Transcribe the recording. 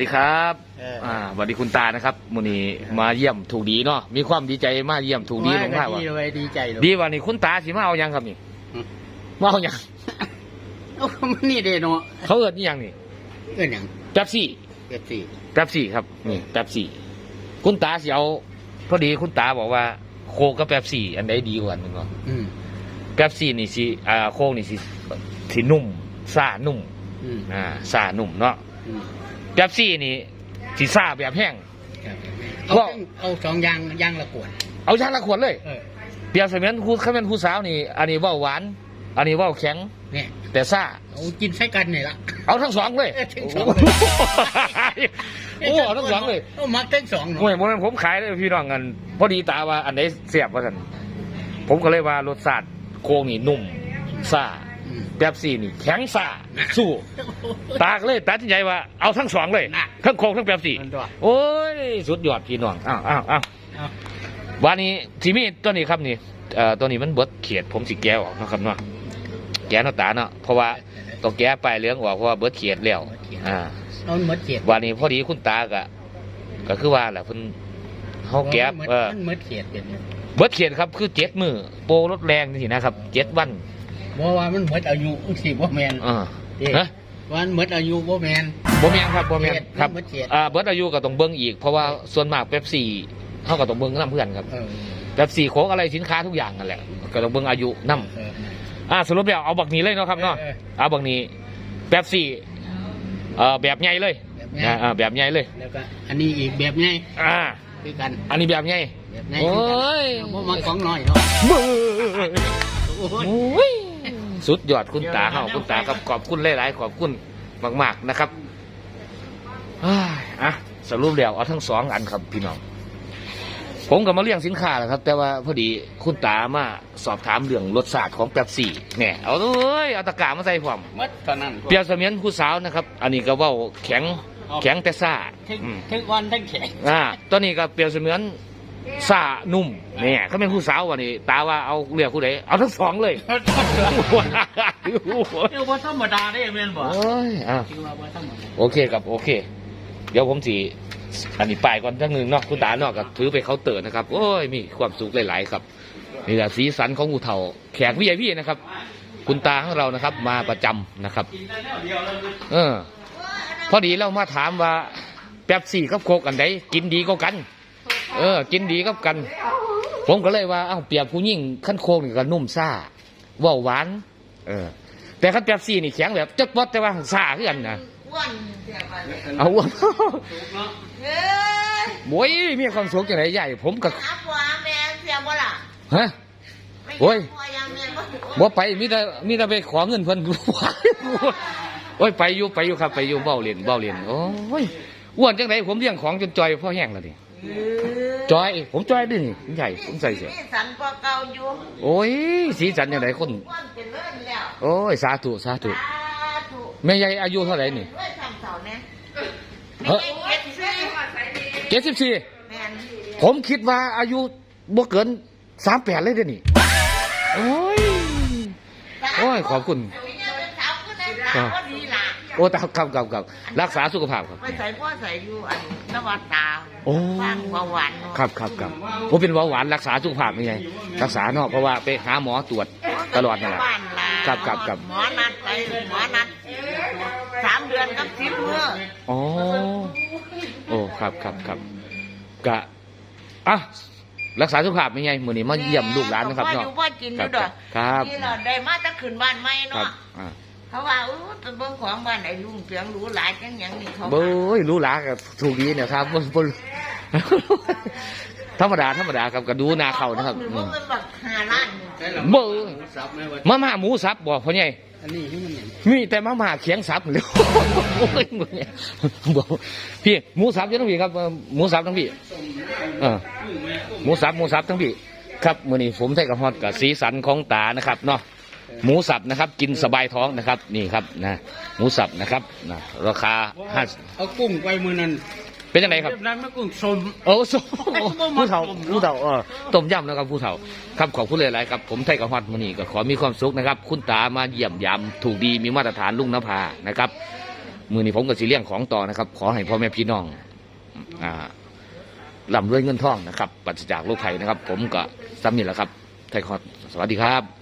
ดีครับเอออ่อ่าสวัสดีคุณตานะครับมื้อนี้มาเยี่ยมถูกดีเนาะมีความดีใจมาเยี่ยมถูกดีลงท่าว่าว่าดีเลยดีใจเลยดีว่านี่คุณตาสิมาเอาหยังครับนี่อืมมาเอาหยังโอ้มันนี่เด้เนาะเขาเอิ้นอีหยังนี่เอ้ยหยังแป๊บซี่เก็บสี่แป๊บซี่ครับนี่แป๊บซี่คุณตาสิเอาพอดีคุณตาบอกว่าโคกกับแป๊บซี่อันใดดีกว่ากันเนาะอืมแป๊บซี่นี่สิอ่าโคกนี่สิสินุ่มซ่านุ่มอืมอ่าซ่านุ่มเนาะ อืม แป๊บซี่นี่สิซ่าแบบแห้งครับก็เอาเอาสองอยางอยางละขวดเอาชางละขวดเลยเออเปรียบเสมือนครูเขาเป็นครูสาวนี่ อันนี้เว่าหวาน อันนี้เว่าแข็ง เนี่ยแต่ซ่า เอากินใช้กันนี่ละ เอาทั้งสองเลย เออทั้งสอง โอ้โหเอาทั้งสองเลยเอามักทั้งสองเนาะโอ้ยวันนั้นผมขายเลยพี่น้องกันพอดีตาว่าอันไหนเสียบว่าสันผมก็เลยว่ารสชาติโค้งนี่นุ่มซ่าอืม แบบซี่นี่ แข็งซ่าสู้ ตาก็เลยตัดสินใจว่าเอาทั้งสองเลยน่ะทั้งโค้งทั้งแบบซี่มันด้วยโอ้ย สุดยอดพี่น้องอ้าวอ้าวอ้าวเอาวันนี้ที่มีตัวนี้ครับนี่เอ่อตัวนี้มันเบิดเขียดผมสิแก้ออกเนาะครับเนาะแก้เนาะตาเนาะเพราะว่าต้องแก้ปลายเหลืองออกเพราะว่าเบิดเขียดแล้วอ่า เอาหมดเขียดวันนี้พอดีคุณตาก็ก็คือว่าแหละเพิ่นเฮาแก้มันเออมันหมดเขียดเป็นเบิดเขียดครับคือเจ็ดมือโปรรถแรงนี่นะครับเจ็ดวัน เพราะว่ามันหมดอายุสิบ่แมนอ่าเอ๊ะฮะวันหมดอายุบ่แมน บ่แม่นครับบ่แม่นเจ็ดครับเบิดเจ็ดอ่าเบิดอายุก็ต้องเบิ่งอีกเพราะว่าส่วนมากเป๊ปซี่เฮาก็ต้องเบิ่งนํเพื่อนครับเออเป๊ปซี่โค้กอะไรสินค้าทุกอย่างนั่นแหละก็ต้องเบิ่งอายุนํเออ อ่าสรุปแล้วเอาบักนี้เลยเนาะครับเนาะเออเอาบักนี้แป๊บซี่เอ่อแบบใหญ่เลยแบบนี้นะอ่าแบบใหญ่เลย แล้วก็อันนี้อีกแบบไงอ่า คือกันอันนี้แบบใหญ่ แบบไงโอ้ย บ่มาของน้อยเนาะเบ้อโอ้โหโอ้ย สุดยอดคุณตาเฮาคุณตาครับขอบคุณหลายๆขอบคุณมาก ๆนะครับอ้ายอะสรุปแล้วเอาทั้งสองอันครับพี่น้อง ผมก็มาเลี้ยงสินค้าแหละครับ แต่ว่าพอดีคุณตามาสอบถามเรื่องรสชาติของแป๊บซี่เนี่ยเอาเลยเอาตะกร้ามาใส่ผมหมดเท่านั้นเปรียบเสมียนผู้สาวนะครับ อันนี้ก็เว่าแข็งแข็งแต่ซ่าทั้งอืมทั้งวันทั้งแข็งอ่าตัวนี้ก็เปรียบเสมือน ซ่านุ่มเนี่ยเขาเป็นผู้สาววันนี้ตาว่าเอาเลือกผู้ใดเอาทั้งสองเลยเดี๋ยวว่าธรรมดาได้แม่นบ่โอ้ยอะคิดว่าบ่ธรรมดาโอเคครับโอเค เดี๋ยวผมสีอันนี้ป้ายก่อนทั้งหนึ่งเนาะคุณตาเนาะก็ถือไปเคาน์เตอร์นะครับ โอ้ยมีความสุขหลายๆครับนี่แหละสีสันของอูเทาแขกวิใหญ่พี่นะครับ คุณตาของเรานะครับ มาประจำนะครับ เออ พอดีเรามาถามว่าแป๊บซี่กับโคกอันใดกินดีก็กัน เออ กินดีกับกัน ผมก็เลยว่าเอ้าเปรียบผู้หญิงขั้นโคกนี่ก็นุ่มซ่าเว่าหวาน เออ แต่ขั้นแป๊บซี่นี่แข็งแบบจัดป๊อดแต่ว่าซ่าขึ้นกันนะอ้วนเสียไปเอาอ้วนเอ้ยโอ้ยมีความสุขจังไรใหญ่ ผมก็หาผัวหาแม่เสียบ่ล่ะฮะไม่โอ้ยผัวยังแม่บ่ถูกบ่ไปมีแต่มีแต่ไปขอเงินเพิ่นโอ้ยไปอยู่ไปอยู่ครับไปอยู่เบ้าเรียนเบ้าเรียนโอ้ยอ้วนจังไรผมเลี้ยงของจนจอยพ่อแห้งแล้วนี่เอ้ย จอย ผมจอยด้วยนี่ใหญ่ผมใส่เสียนี่สันกว่าเก่าอยู่โอ้ย สีสันอย่างไรคนอ้วนเป็นเลื่อนแล้วโอ้ยสาธุสาธุสาธุแม่ใหญ่อายุเท่าไหร่นี่ด้วยทำเสาเนี่ยเฮ้ไม่ยใช่เก็บซื้อเจ็ดสิบสี่แม่นผมคิดว่าอายุบ่เกินสามแปดเลยเด้อนี่โอ้ยโอ้ยขอบคุณ อ้ตาครับครับครับรักษาสุขภาพครับ ไปใส่พ่อใส่อยู่อันนวัดตาโอ้บ้านเบาหวานเนาะครับครับครับผมเป็นเบาหวานรักษาสุขภาพยังไงรักษาเนาะเพราะว่าไปหาหมอตรวจตลอดนั่นแหละ บ้านลาครับครับครับ หมอนัดไปหมอนัดสามเดือนกับสิบมื้ออ๋อโอ้ครับครับครับกะอะรักษาสุขภาพยังไงมื้อนี้มาเยี่ยมลูกหลานนะครับพ่ออเนาะยู่พ่อกินอยู่ดอกครับนี่เราได้มาจะขึ้นบ้านใหม่ครับเนาะอ่า เขาว่าอู้ตะเบิ่งของบ้านไอ้ลุงเสียงหรูหลายจังหยังนี่เขาเบ้ยรู้หลากับถูกดีเนี่ยครับบ่บ่ธรรมดาธรรมดาครับก็ดูหนาเขานะครับหรืออืว่าม เงินบักห้าล้านนี่ใช่หรอเบ้ยสับไหมวะมาม่าหมูสับบอกพ่อใหญ่ อันนี้ที่มันเห็นมีแต่มาม่าเขียงสับเลยโอ้ยมึงเนี่ยบอกพี่หมูสับจะต้องพี่ครับเอ่อหมูสับทั้งพี่เออหมูสับหมูสับทั้งพี่ ครับมื้อนี้ผมใส่กับฮอดกับสีสันของตานะครับเนาะ หมูสับนะครับ กินสบายท้องนะครับ นี่ครับนะหมูสับนะครับนะราคาห้าเอากุ้งไปมือนั้นเป็นยังไงครับเยนั้นไม่กุ้งสมโอ้โหบ่มาผู้เฒ่าต้มเนอะผู้เฒ่าเออต้มยำนะครับผู้เฒ่าครับขอบคุณหลายๆครับผมไทยกับฮอดมื้อนี้ก็ขอมีความสุขนะครับ คุณตามาเยี่ยมยามถูกดีมีมาตรฐานลุงนภานะครับ มือนี้ผมกับสีเลี้ยงของต่อนะครับ ขอให้พ่อแม่พี่น้องอ่าร่ำรวยเงินทองนะครับปราศจากโรคภัยนะครับ ผมก็ซ้ำนี่แหละครับไทยคอดสวัสดีครับ